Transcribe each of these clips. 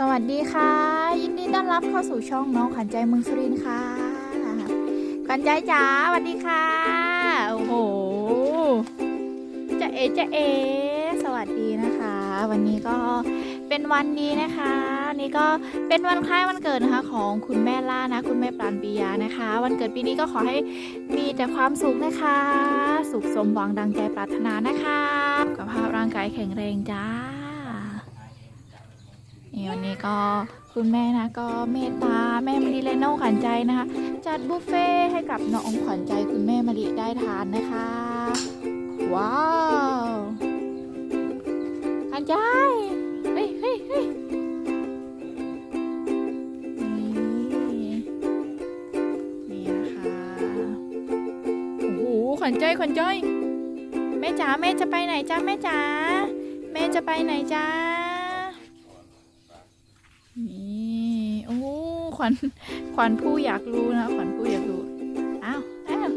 สวัสดีค่ะ ยินดีต้อนรับเข้าสู่ช่องน้องขวัญใจเมืองสุรินทร์ค่ะ ขวัญใจจ๋าสวัสดีค่ะ โอ้โหจะเอจะเอ สวัสดีนะคะ วันนี้ก็เป็นวันดีนะคะวันนี้ก็เป็นวันคล้ายวันเกิดนะคะ ของคุณแม่ล่านะ คุณแม่ปรานปียานะคะ วันเกิดปีนี้ก็ขอให้มีแต่ความสุขนะคะ สุขสมหวังดังใจปรารถนานะคะสุขภาพร่างกายแข็งแรงจ้า นี่วันนี้ก็คุณแม่นะก็เมตตาแม่มะลิและน้องขวัญใจนะคะ จัดบุฟเฟ่ให้กับน้องขวัญใจคุณแม่มะลิได้ทานนะคะ ว้าวขวัญใจเฮ้ยเฮ้ยเฮ้ยนี่นี่นะคะโอ้โหขวัญใจขวัญใจแม่จ๋าแม่จะไปไหนจ้าแม่จ๋าแม่จะไปไหนจ้า นี่โอ้ ขวัญขวัญผู้อยากรู้นะขวัญผู้อยากรู้อ้าวอ้าว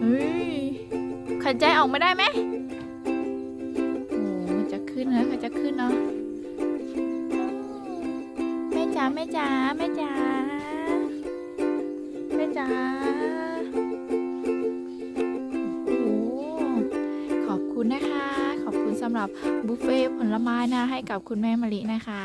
เฮ้ยขันใจออกมาได้ไหมโอ้จะขึ้นนะค่ะจะขึ้นเนาะแม่จ๋าแม่จ๋าแม่จ๋าแม่จ๋าโอ้ขอบคุณนะคะ ขอบคุณสำหรับบุฟเฟ่ผลไม้นะให้กับคุณแม่มะลินะคะ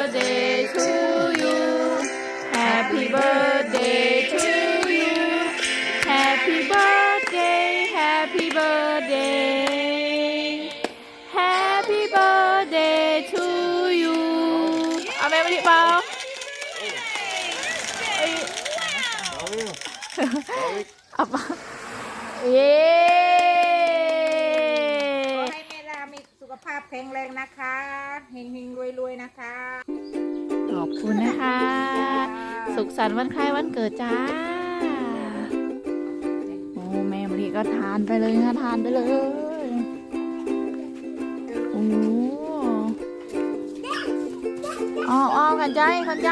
เย้ขอให้แม่ดามีสุขภาพแข็งแรงนะคะเฮงเฮงรวยรวยๆนะคะขอบคุณนะคะ สุขสันต์วันคล้ายวันเกิดจ้า โอ้แม่มะลิก็ทานไปเลยนะทานไปเลยโอ้อ๋ออ๋อขันใจขันใจ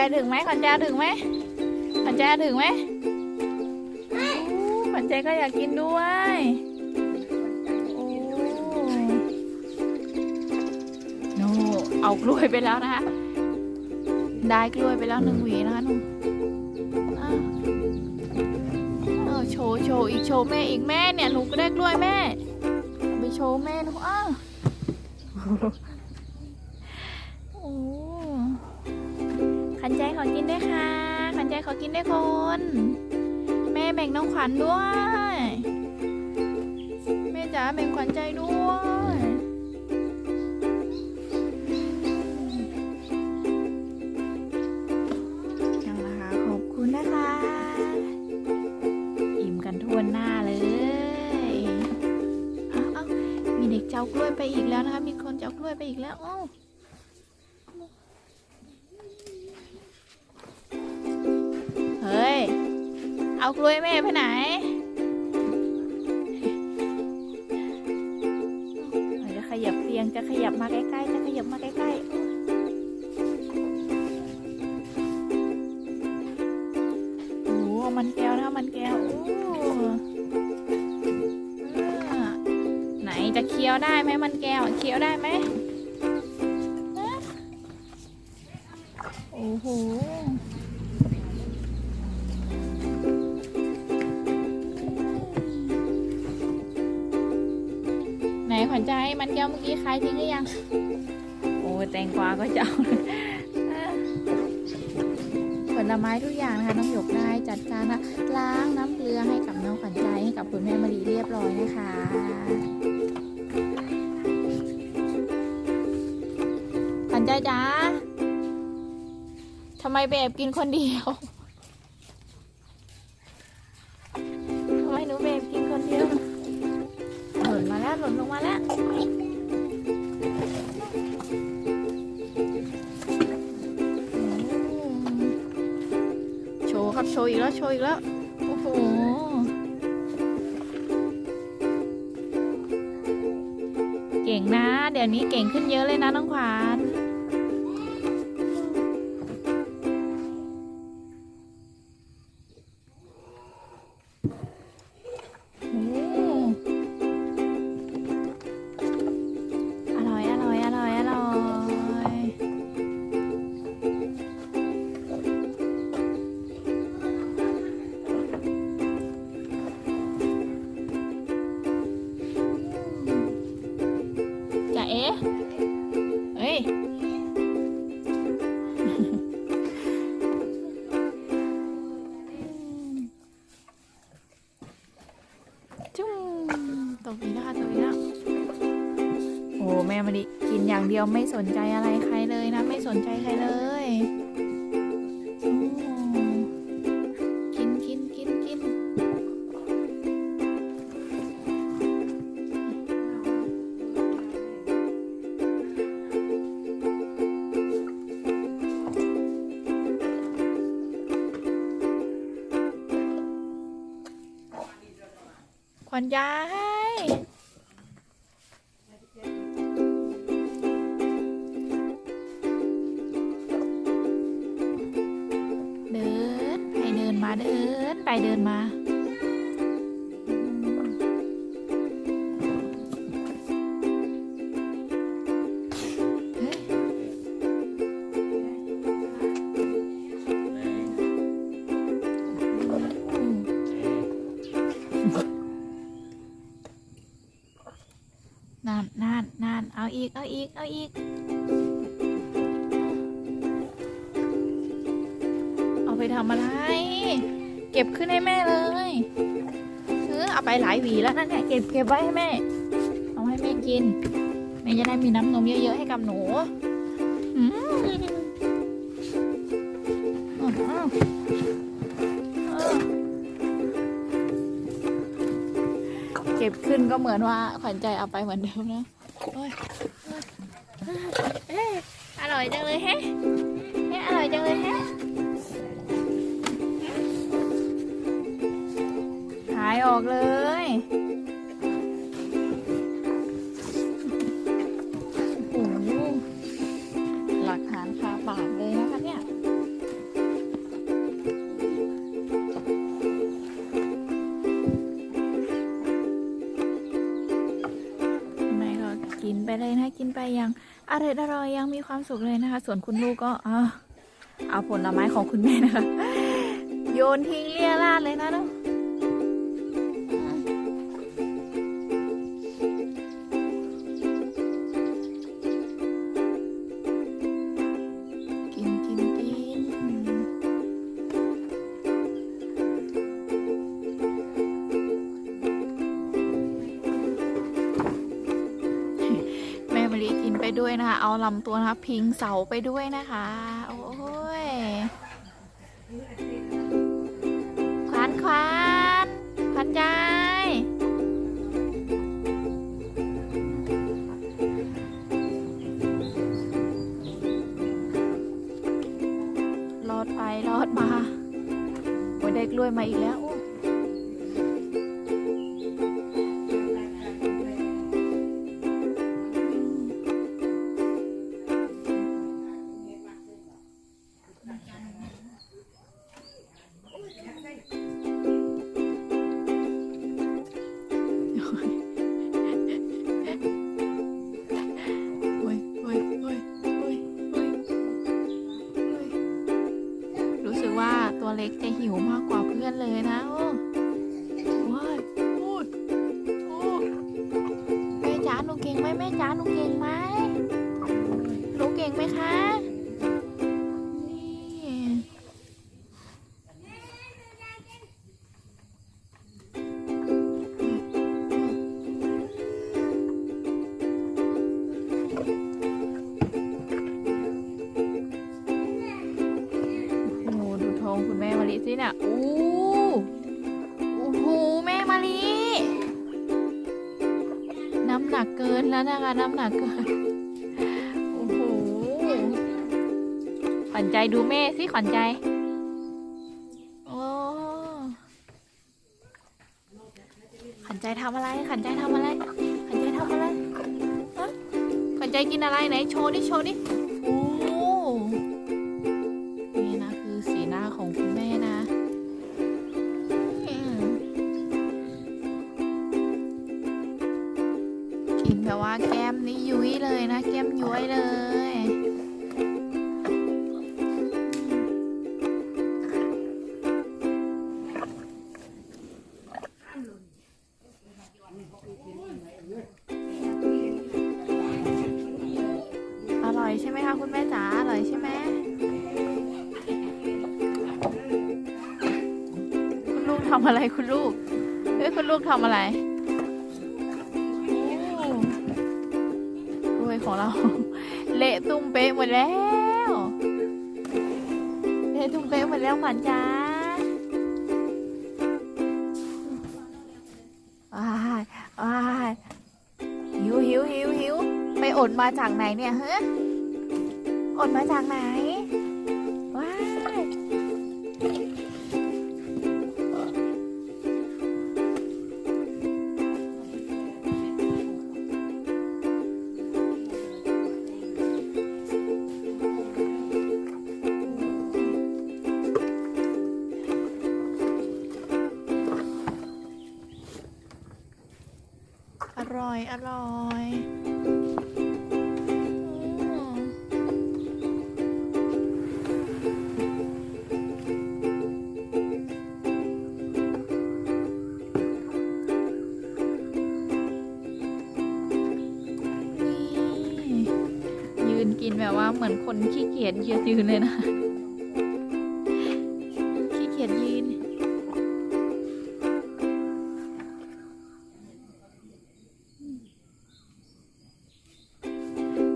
ใจถึงไหมขันใจถึงไหมขันใจถึงไหมโอ้ขันใจก็อยากกินด้วยโอ้โนเอากล้วยไปแล้วนะคะได้กล้วยไปแล้วหนึ่งหวีนะคะหนุ่มอ้าวเออโชว์โชว์อีกโชว์แม่อีกแม่เนี่ยหนูก็ได้กล้วยแม่ ไปโชว์แม่หนูอ้าว ขันใจขอกินด้วยค่ะ ขันใจขอกินด้วยคน แม่แบ่งน้องขวัญด้วย แม่จ๋าแบ่งขวัญใจด้วยยังนะคะขอบคุณนะคะ อิ่มกันทั่วหน้าเลยเอาเอามีเด็กเจ้ากล้วยไปอีกแล้วนะคะ มีคนเจ้ากล้วยไปอีกแล้วอ้า วยแม่ไปไหนจะขยับเตียงจะขยับมาใกล้ๆจะขยับมาใกล้ๆโอ้โหมันแก้วนะมันแก้วโอ้อ่าไหนจะเคี้ยวได้ไหมมันแก้วเคี้ยวได้ไหมโอ้โห ขวัญใจมันแก้วเมื่อกี้ใครทิ้งหรือยัง โอ้แตงกวาก็จะเอาเลยอะขวัญลไม้ทุกอย่างนะคะน้องหยกได้จัดการนะล้างน้ำเกลือให้กับน้องขวัญใจให้กับคุณแม่มารีเรียบร้อยนะคะขวัญใจจ้าทำไมไปแอบกินคนเดียว นมาแล้วหล่นลงมาแล้ว โชว์ครับ โชว์อีกแล้ว โชว์อีกแล้ว โอ้โหเก่งนะ เดี๋ยวนี้เก่งขึ้นเยอะเลยนะน้องขวาน ย่างเดียวไม่สนใจอะไรใครเลยนะ ไม่สนใจใครเลยกินกินกินกินขวัญยาย ไปทำอะไร เก็บขึ้นให้แม่เลยเออเอาไปหลายหวีแล้วนั่นเนี่ยเก็บเก็บไว้ให้แม่ เอาให้แม่กิน แม่จะได้มีน้ำนมเยอะๆให้กับหนูเก็บขึ้นก็เหมือนว่าขวัญใจเอาไปเหมือนเดิมนะโอ้ยโอ้ยเอ้ยอร่อยจังเลยแฮะ ออกเลย โอ้โหหลักฐานคาปากเลยนะคะเนี่ยแม่ก็กินไปเลยนะ กินไปยังอร่อยอร่อยยังมีความสุขเลยนะคะ ส่วนคุณลูกก็เอาเอาผลไม้ของคุณแม่นะคะ โยนทิ้งเลี่ยราดเลยนะเนาะ ด้วยนะคะ เอาลำตัวนะคะพิงเสาไปด้วยนะคะ โอ้ยขวานขวานขวัญใจรอดไปรอดมาโอ้ยได้กล้วยมาอีกแล้ว เล็กจะหิวมากกว่าเพื่อนเลยนะ เนี่ยโอ้โอ้โหแม่มาลีน้ำหนักเกินแล้วนะคะ น้ำหนักเกิน โอ้โห ขวัญใจดูแม่สิขวัญใจโอ้ขวัญใจทำอะไรขวัญใจทำอะไรขวัญใจทำอะไรขวัญใจกินอะไรไหนโชว์ดิโชว์ดิ อะไรคุณลูกเฮ้ยคุณลูกทำอะไรกล้วยของเรา เละตุ้มเป๊ะหมดแล้ว เละตุ้มเป๊ะหมดแล้วขวัญจ๋าว้ายว้ายหิวหิวหิวหิวไปอดมาจากไหนเนี่ยเฮ้ยอดมาจากไหน กินแบบว่าเหมือนคนขี้เกียจยืนยืนเลยนะขี้เกียจยืน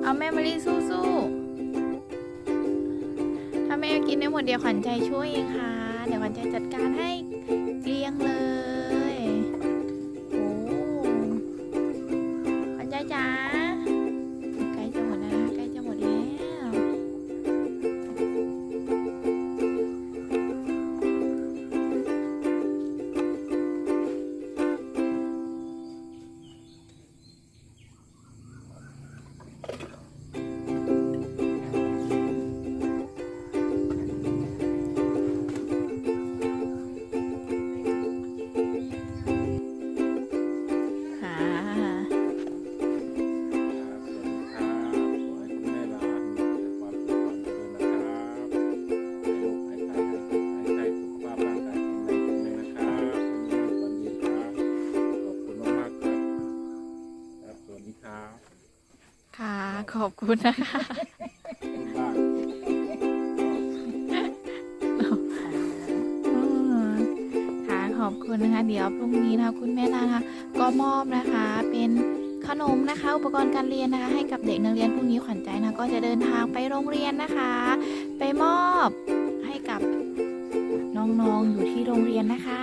เอาแม่มะลิสู้ๆถ้าแม่กินได้หมดเดี๋ยวขวัญใจช่วยเองค่ะ เดี๋ยวขวัญใจจัดการให้เกลี้ยงเลย ครับค่ะ ขอบคุณนะคะ บ้านอืมค่ะขอบคุณนะคะ เดี๋ยวพรุ่งนี้นะคะคุณแม่ลานะคะ ก็มอบนะคะ เป็นขนมนะคะ อุปกรณ์การเรียนนะคะ ให้กับเด็กนักเรียนพรุ่งนี้ขวัญใจนะก็จะเดินทางไปโรงเรียนนะคะ ไปมอบให้กับน้องๆอยู่ที่โรงเรียนนะคะ